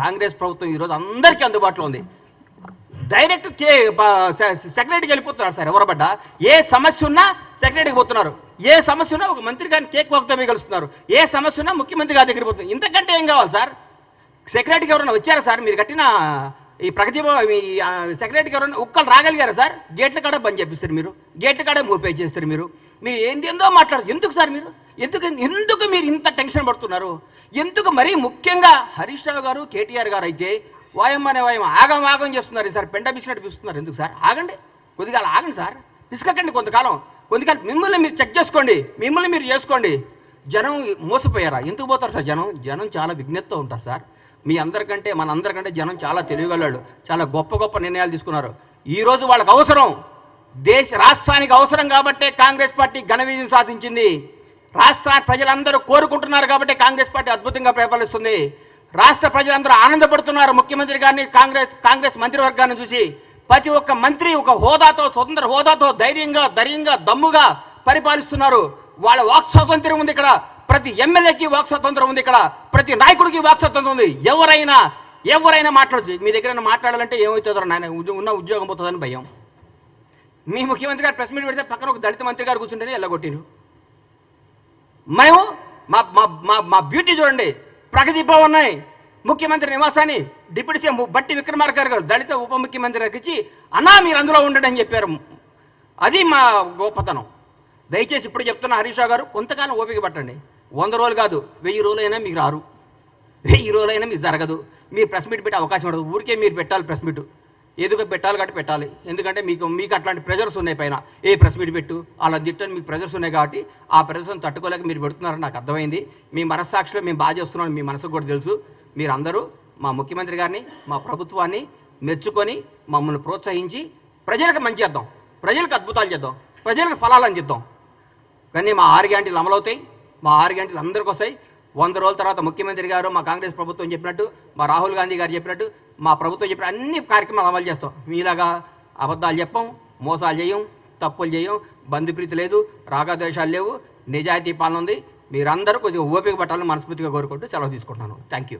కాంగ్రెస్ ప్రభుత్వం ఈరోజు అందరికీ అందుబాటులో ఉంది. డైరెక్ట్ కే సెక్రటరీకి వెళ్ళిపోతున్నారు సార్ ఎవరబడ్డా ఏ సమస్య ఉన్నా సెక్రటరీకి పోతున్నారు. ఏ సమస్య ఉన్నా ఒక మంత్రి గారిని కేక్ వాక్తమే కలుస్తున్నారు. ఏ సమస్య ఉన్నా ముఖ్యమంత్రి గారి దగ్గరికి పోతున్నారు. ఇంతకంటే ఏం కావాలి సార్? సెక్రటరీకి ఎవరైనా వచ్చారా సార్? మీరు కట్టిన ఈ ప్రగతి మీ సెక్రటరీకి ఎవరైనా ఒక్కళ్ళు రాగలిగారా సార్? గేట్ల కాడ బంద్ చేపిస్తారు మీరు. గేట్ల కాడ మూపే చేస్తారు మీరు. మీరు ఏంది ఏందో మాట్లాడదు ఎందుకు సార్ మీరు? ఎందుకు ఎందుకు మీరు ఇంత టెన్షన్ పడుతున్నారు? ఎందుకు మరీ ముఖ్యంగా హరీష్ రావు గారు కేటీఆర్ గారు అయితే వాయం అనే వాయం ఆగం ఆగం చేస్తున్నారు సార్. పెండ పిసినట్టు పిస్తున్నారు ఎందుకు సార్? ఆగండి. కొద్దిగా ఆగండి సార్. పిసుకకండి కొంతకాలం. కొంతకాలం మిమ్మల్ని మీరు చెక్ చేసుకోండి. మిమ్మల్ని మీరు చేసుకోండి. జనం మోసపోయారా? ఎందుకు పోతారు సార్ జనం? జనం చాలా విజ్ఞతతో ఉంటారు సార్. మీ అందరికంటే మన అందరికంటే జనం చాలా తెలివిగలవాళ్ళు. చాలా గొప్ప గొప్ప నిర్ణయాలు తీసుకున్నారు. ఈరోజు వాళ్ళకు వాళ్ళకి అవసరం. దేశ రాష్ట్రానికి అవసరం కాబట్టే కాంగ్రెస్ పార్టీ ఘన విజయం సాధించింది. రాష్ట్ర ప్రజలందరూ కోరుకుంటున్నారు కాబట్టి కాంగ్రెస్ పార్టీ అద్భుతంగా పరిపాలిస్తుంది రాష్ట్ర ప్రజలందరూ ఆనందపడుతున్నారు. ముఖ్యమంత్రి గారిని కాంగ్రెస్ కాంగ్రెస్ మంత్రివర్గాన్ని చూసి ప్రతి ఒక్క మంత్రి ఒక హోదాతో స్వతంత్ర హోదాతో ధైర్యంగా ధైర్యంగా దమ్ముగా పరిపాలిస్తున్నారు. వాళ్ళ వాక్ స్వాతంత్ర్యం ఉంది ఇక్కడ. ప్రతి ఎమ్మెల్యేకి వాక్ స్వాతంత్రం ఉంది ఇక్కడ. ప్రతి నాయకుడికి వాక్ స్వాతంత్రం ఉంది. ఎవరైనా ఎవరైనా మాట్లాడచ్చు. మీ దగ్గర మాట్లాడాలంటే ఏమవుతుందో నాయన ఉన్న ఉద్యోగం పోతుందని భయం. మీ ముఖ్యమంత్రి గారు ప్రెస్ మీట్ పెడితే పక్కన ఒక దళిత మంత్రి గారు కూర్చుంటేనే ఎల్లగొట్టిరు. మేము మా మా మా మా బ్యూటీ చూడండి ప్రగతి ఉన్నాయి ముఖ్యమంత్రి నివాసాన్ని డిప్యూటీ సీఎం బట్టి విక్రమార్కర్ గారు దళిత ఉప ముఖ్యమంత్రి గారికి ఇచ్చి అన్నా మీరు అందులో ఉండండి అని చెప్పారు. అది మా గొప్పతనం. దయచేసి ఇప్పుడు చెప్తున్న హరీష్ గారు కొంతకాలం ఓపిక పట్టండి. వంద రోజులు కాదు వెయ్యి రోజులైనా మీకు రారు. వెయ్యి రోజులైనా మీకు జరగదు. మీరు ప్రెస్ మీట్ పెట్టే అవకాశం ఉండదు. ఊరికే మీరు పెట్టాలి ప్రెస్ మీట్. ఏదో పెట్టాలి కాబట్టి పెట్టాలి. ఎందుకంటే మీకు మీకు అట్లాంటి ప్రెజర్స్ ఉన్నాయి పైన. ఏ ప్రెస్ మీట్ పెట్టు అలా తిట్టని మీకు ప్రెజర్స్ ఉన్నాయి కాబట్టి ఆ ప్రెజర్స్ని తట్టుకోలేక మీరు పెడుతున్నారని నాకు అర్థమైంది. మీ మనస్సాక్షిలో మేము బాగా చేస్తున్నాం మీ మనసుకు కూడా తెలుసు. మీరందరూ మా ముఖ్యమంత్రి గారిని మా ప్రభుత్వాన్ని మెచ్చుకొని మమ్మల్ని ప్రోత్సహించి ప్రజలకు మంచి చేద్దాం. ప్రజలకు అద్భుతాలు చేద్దాం. ప్రజలకు ఫలాలు చేద్దాం. కానీ మా ఆరు గ్యాంటీలు అమలవుతాయి. మా ఆరు గ్యాంటీలు అందరికి వస్తాయి. వంద రోజుల తర్వాత ముఖ్యమంత్రి గారు మా కాంగ్రెస్ ప్రభుత్వం చెప్పినట్టు మా రాహుల్ గాంధీ గారు చెప్పినట్టు మా ప్రభుత్వం చెప్పిన అన్ని కార్యక్రమాలు అమలు చేస్తాం. మీలాగా అబద్ధాలు చెప్పం మోసాలు చేయం తప్పులు చేయం బంధుప్రీతి లేదు రాగద్వేషాలు లేవు నిజాయితీ పాలన ఉంది. మీరందరూ కొద్దిగా ఓపిక పట్టాలని మనస్ఫూర్తిగా కోరుకుంటూ సెలవు తీసుకుంటున్నాను. Thank you